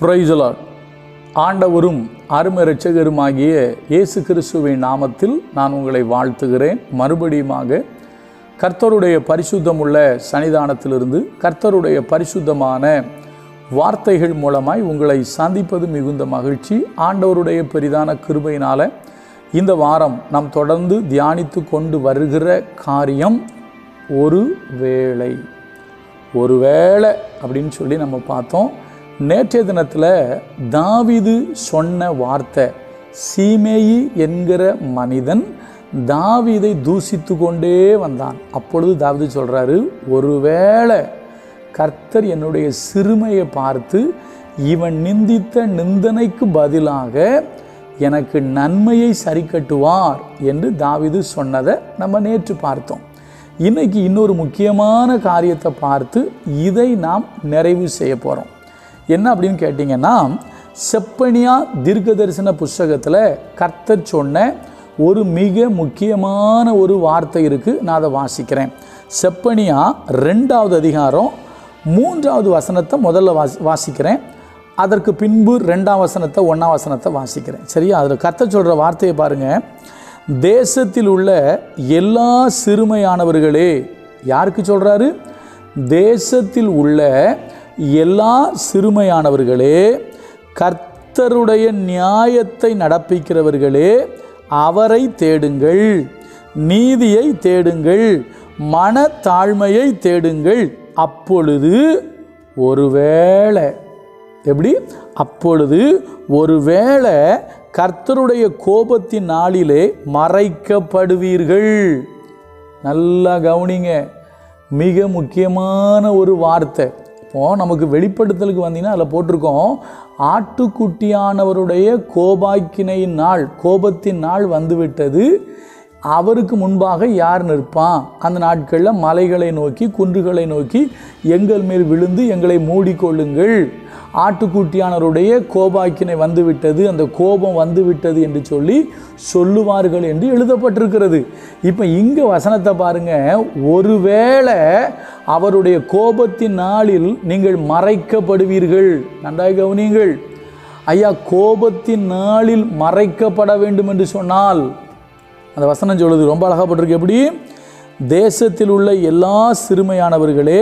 பிரைசலாட் ஆண்டவரும் அருமை ஆகிய இயேசு கிறிஸ்துவின் நாமத்தில் நான் உங்களை வாழ்த்துகிறேன். மறுபடியுமாக கர்த்தருடைய பரிசுத்தமுள்ள சன்னிதானத்திலிருந்து கர்த்தருடைய பரிசுத்தமான வார்த்தைகள் மூலமாய் உங்களை சந்திப்பது மிகுந்த மகிழ்ச்சி. ஆண்டவருடைய பெரிதான கிருபையினால் இந்த வாரம் நாம் தொடர்ந்து தியானித்து கொண்டு வருகிற காரியம் ஒரு வேளை. ஒருவேளை அப்படின்னு சொல்லி நம்ம பார்த்தோம். நேற்றைய தினத்தில் தாவிது சொன்ன வார்த்தை சீமேயி என்கிற மனிதன் தாவீதை தூசித்து கொண்டே வந்தான். அப்பொழுது தாவீது சொல்கிறாரு ஒருவேளை கர்த்தர் என்னுடைய சிறுமையை பார்த்து இவன் நிந்தித்த நிந்தனைக்கு பதிலாக எனக்கு நன்மையை சரி கட்டுவார் என்று தாவிது சொன்னதை நம்ம நேற்று பார்த்தோம். இன்னைக்கு இன்னொரு முக்கியமான காரியத்தை பார்த்து இதை நாம் நிறைவு செய்ய போகிறோம் என்ன அப்படின்னு கேட்டிங்கன்னா செப்பனியா தீர்க்க தரிசன புஸ்தகத்தில் கர்த்தர் சொன்ன ஒரு மிக முக்கியமான ஒரு வார்த்தை இருக்குது நான் அதை வாசிக்கிறேன். செப்பனியா ரெண்டாவது அதிகாரம் மூன்றாவது வசனத்தை முதல்ல வாசி வாசிக்கிறேன். அதற்கு பின்பு ரெண்டாம் வசனத்தை ஒன்றாம் வசனத்தை வாசிக்கிறேன். சரியா? அதில் கத்த சொல்கிற வார்த்தையை பாருங்கள் தேசத்தில் உள்ள எல்லா சிறுமையானவர்களே யாருக்கு சொல்கிறாரு தேசத்தில் உள்ள எல்லா சிறுமையானவர்களே கர்த்தருடைய நியாயத்தை நடப்பிக்கிறவர்களே அவரை தேடுங்கள் நீதியை தேடுங்கள் மனத்தாழ்மையை தேடுங்கள். அப்பொழுது ஒருவேளை எப்படி? அப்பொழுது ஒருவேளை கர்த்தருடைய கோபத்தின் நாளிலே மறைக்கப்படுவீர்கள். நல்லா கவனிங்க. மிக முக்கியமான ஒரு வார்த்தை. இப்போது நமக்கு வெளிப்படுத்தலுக்கு வந்தீங்கன்னா அதில் போட்டிருக்கோம். ஆட்டுக்குட்டியானவருடைய கோபாக்கினையின் நாள் கோபத்தின் நாள் வந்துவிட்டது. அவருக்கு முன்பாக யார் நிற்பான்? அந்த நாட்களில் மலைகளை நோக்கி குன்றுகளை நோக்கி எங்கள் மேல் விழுந்து எங்களை மூடிக்கொள்ளுங்கள். ஆட்டுக்குட்டியானவருடைய கோபாக்கினை வந்துவிட்டது. அந்த கோபம் வந்துவிட்டது என்று சொல்லி சொல்லுவார்கள் என்று எழுதப்பட்டிருக்கிறது. இப்போ இங்கே வசனத்தை பாருங்கள் ஒருவேளை அவருடைய கோபத்தின் நாளில் நீங்கள் மறைக்கப்படுவீர்கள். நன்றாக கவனியுங்கள். ஐயா கோபத்தின் நாளில் மறைக்கப்பட வேண்டும் என்று சொன்னால் அந்த வசனம் சொல்லுது ரொம்ப அழகாப்பட்டிருக்கு எப்படி? தேசத்தில் உள்ள எல்லா சிறுமையானவர்களே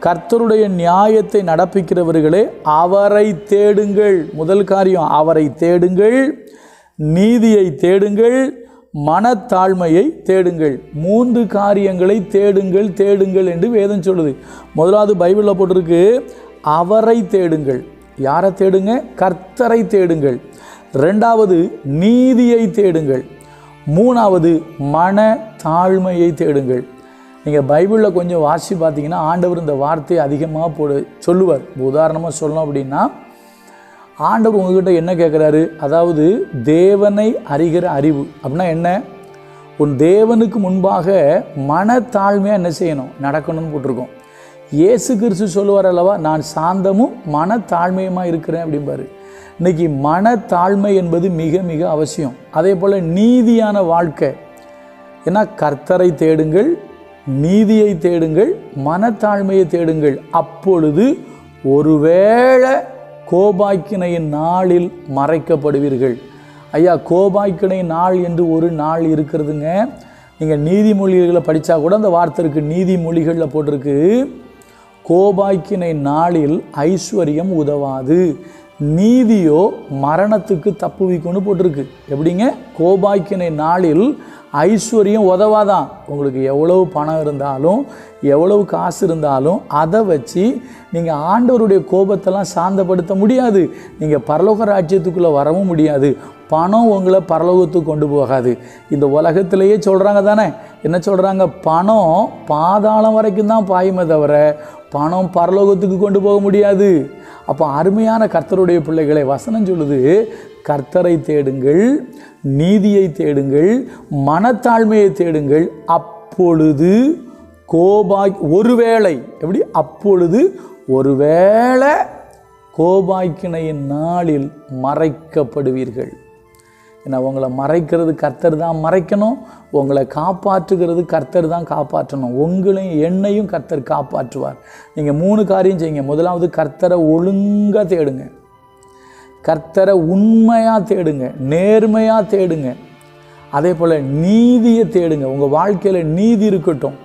கர்த்தருடைய நியாயத்தை நடப்பிக்கிறவர்களே அவரை தேடுங்கள். முதல் காரியம் அவரை தேடுங்கள். நீதியை தேடுங்கள். மனத்தாழ்மையை தேடுங்கள். மூன்று காரியங்களை தேடுங்கள் தேடுங்கள் என்று வேதம் சொல்லுது. முதலாவது பைபிளில் போட்டிருக்கு அவரை தேடுங்கள். யாரை தேடுங்க? கர்த்தரை தேடுங்கள். ரெண்டாவது நீதியை தேடுங்கள். மூணாவது மன தாழ்மையை தேடுங்கள். நீங்கள் பைபிளில் கொஞ்சம் வாசி பார்த்தீங்கன்னா ஆண்டவர் இந்த வார்த்தையை அதிகமாக போடு சொல்லுவார். உதாரணமாக சொல்லணும் அப்படின்னா ஆண்டவர் உங்ககிட்ட என்ன கேட்குறாரு அதாவது தேவனை அறிகிற அறிவு. அப்படின்னா என்ன? உன் தேவனுக்கு முன்பாக மனத்தாழ்மையாக என்ன செய்யணும்? நடக்கணும்னு போட்டிருக்கோம். இயேசு கிறிஸ்து சொல்லுவார் அல்லவா நான் சாந்தமும் மனத்தாழ்மையுமாக இருக்கிறேன்? அப்படிம்பாரு. இன்னைக்கு மனத்தாழ்மை என்பது மிக மிக அவசியம். அதே போல் நீதியான வாழ்க்கை. ஏன்னா கர்த்தரை தேடுங்கள் நீதியை தேடுங்கள் மனத்தாழ்மையை தேடுங்கள். அப்பொழுது ஒருவேளை கோபாக்கினையின் நாளில் மறைக்கப்படுவீர்கள். ஐயா கோபாக்கினை நாள் என்று ஒரு நாள் இருக்கிறதுங்க. நீங்கள் நீதிமொழிகளை படித்தா கூட அந்த வார்த்தை இருக்குது நீதிமொழிகளில் போட்டிருக்கு. கோபாக்கினை நாளில் ஐஸ்வர்யம் உதவாது. நீதியோ மரணத்துக்கு தப்புவிக்கும்னு போட்டிருக்கு. எப்படிங்க? கோபாக்கினை நாளில் ஐஸ்வர்யம் உதவாதான். உங்களுக்கு எவ்வளவு பணம் இருந்தாலும் எவ்வளவு காசு இருந்தாலும் அதை வச்சு நீங்கள் ஆண்டவருடைய கோபத்தெல்லாம் சாந்தப்படுத்த முடியாது. நீங்கள் பரலோக ராஜ்யத்துக்குள்ளே வரவும் முடியாது. பணம் உங்களை பரலோகத்துக்கு கொண்டு போகாது. இந்த உலகத்திலேயே சொல்கிறாங்க தானே? என்ன சொல்கிறாங்க பணம் பாதாளம் வரைக்கும் தான் பாயுமே தவிர பணம் பரலோகத்துக்கு கொண்டு போக முடியாது. அப்போ அருமையான கர்த்தருடைய பிள்ளைகளை வசனம் சொல்லுது கர்த்தரை தேடுங்கள் நீதியை தேடுங்கள் மனத்தாழ்மையை தேடுங்கள். அப்பொழுது கோபாய் ஒருவேளை எப்படி? அப்பொழுது ஒருவேளை கோபாய்க்கிணையின் நாளில் மறைக்கப்படுவீர்கள். ஏன்னா உங்களை மறைக்கிறது கர்த்தர் தான் மறைக்கணும். உங்களை காப்பாற்றுகிறது கர்த்தர் தான் காப்பாற்றணும். உங்களையும் என்னையும் கர்த்தர் காப்பாற்றுவார். நீங்கள் மூணு காரியம் செய்யுங்க. முதலாவது கர்த்தரை ஒழுங்காக தேடுங்க. கர்த்தரை உண்மையாக தேடுங்க. நேர்மையாக தேடுங்க. அதே போல் நீதியை தேடுங்க. உங்கள் வாழ்க்கையில் நீதி இருக்கட்டும்.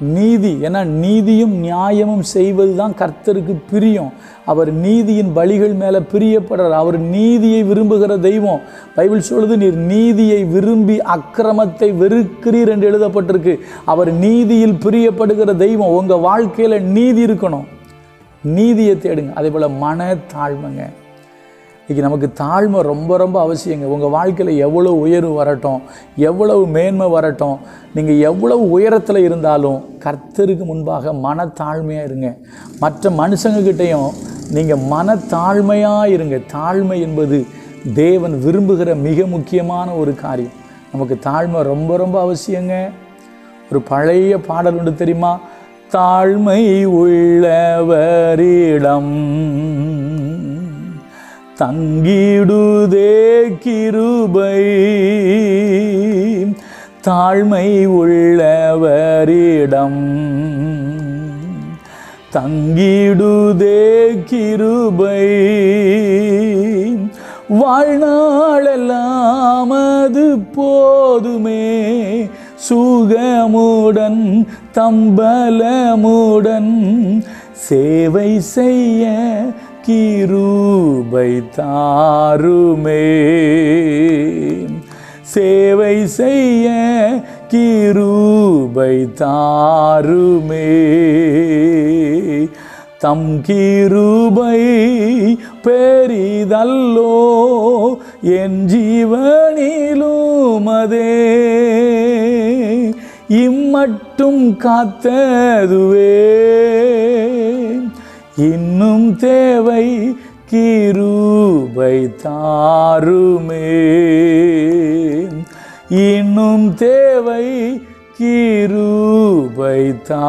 நீதி ஏன்னா நீதியும் நியாயமும் செய்வது தான் கர்த்தருக்கு பிரியம். அவர் நீதியின் பலிகள் மேலே பிரியப்படுறார். அவர் நீதியை விரும்புகிற தெய்வம். பைபிள் சொல்லுது நீர் நீதியை விரும்பி அக்கிரமத்தை வெறுக்கிறீர் என்று எழுதப்பட்டிருக்கு. அவர் நீதியில் பிரியப்படுகிற தெய்வம். உங்கள் வாழ்க்கையில் நீதி இருக்கணும். நீதியை தேடுங்க. அதே போல் மன தாழ்மைங்க இன்றைக்கி நமக்கு தாழ்மை ரொம்ப ரொம்ப அவசியங்க. உங்கள் வாழ்க்கையில் எவ்வளோ உயர்வு வரட்டும் எவ்வளவு மேன்மை வரட்டும் நீங்கள் எவ்வளவு உயரத்தில் இருந்தாலும் கர்த்தருக்கு முன்பாக மனத்தாழ்மையாக இருங்க. மற்ற மனுஷங்கக்கிட்டேயும் நீங்கள் மனத்தாழ்மையாக இருங்க. தாழ்மை என்பது தேவன் விரும்புகிற மிக முக்கியமான ஒரு காரியம். நமக்கு தாழ்மை ரொம்ப ரொம்ப அவசியங்க. ஒரு பழைய பாடல் உண்டு தெரியுமா? தாழ்மை உள்ளவரிடம் தங்கிடுதே கிருபை. தாழ்மை உள்ளவரிடம் தங்கிடுதே கிருபை. வாழ்நாளெல்லாம் அது போதுமே. சுகமுடன் தம்பலமுடன் சேவை செய்ய கிருபை தாருமே சேவை செய்ய கிருபை தாருமே தம் கிருபை பெரிதல்லோ என் ஜீவனிலும் அதே. இம்மட்டும் காத்ததுவே. இன்னும் தேவை கிருபை தாருமே. இன்னும் தேவை கிருபை தாருமே.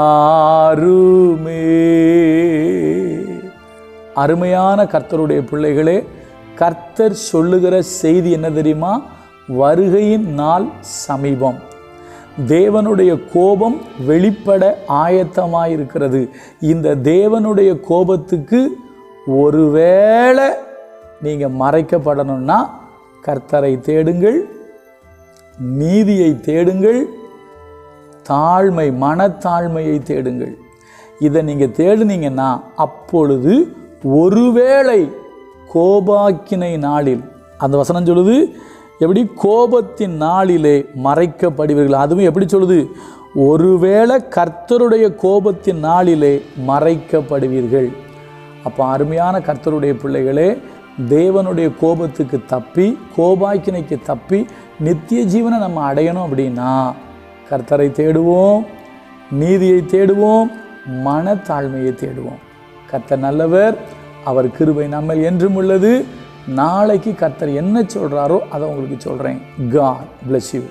அருமையான கர்த்தருடைய பிள்ளைகளே கர்த்தர் சொல்லுகிற செய்தி என்ன தெரியுமா? வருகையின் நாள் சமீபம். தேவனுடைய கோபம் வெளிப்பட ஆயத்தமாக இருக்கிறது இந்த தேவனுடைய கோபத்துக்கு ஒருவேளை நீங்கள் மறைக்கப்படணும்னா கர்த்தரை தேடுங்கள் நீதியை தேடுங்கள் தாழ்மை மனத்தாழ்மையை தேடுங்கள். இதை நீங்கள் தேடுனீங்கன்னா அப்பொழுது ஒருவேளை கோபாக்கினை நாளில் அந்த வசனம் சொல்லுது எப்படி கோபத்தின் நாளிலே மறைக்கப்படுவீர்கள்? அதுவும் எப்படி சொல்லுது? ஒருவேளை கர்த்தருடைய கோபத்தின் நாளிலே மறைக்கப்படுவீர்கள். அப்போ அருமையான கர்த்தருடைய பிள்ளைகளே தேவனுடைய கோபத்துக்கு தப்பி கோபாக்கினைக்கு தப்பி நித்திய ஜீவனை நம்ம அடையணும் அப்படின்னா கர்த்தரை தேடுவோம் நீதியை தேடுவோம் மனத்தாழ்மையை தேடுவோம். கர்த்தர் நல்லவர் அவர் கிருபை நம்ம என்றும் உள்ளது. நாளைக்கு கர்த்தர் என்ன சொல்கிறாரோ அதை உங்களுக்கு சொல்கிறேன் காட் பிளஸ் யூ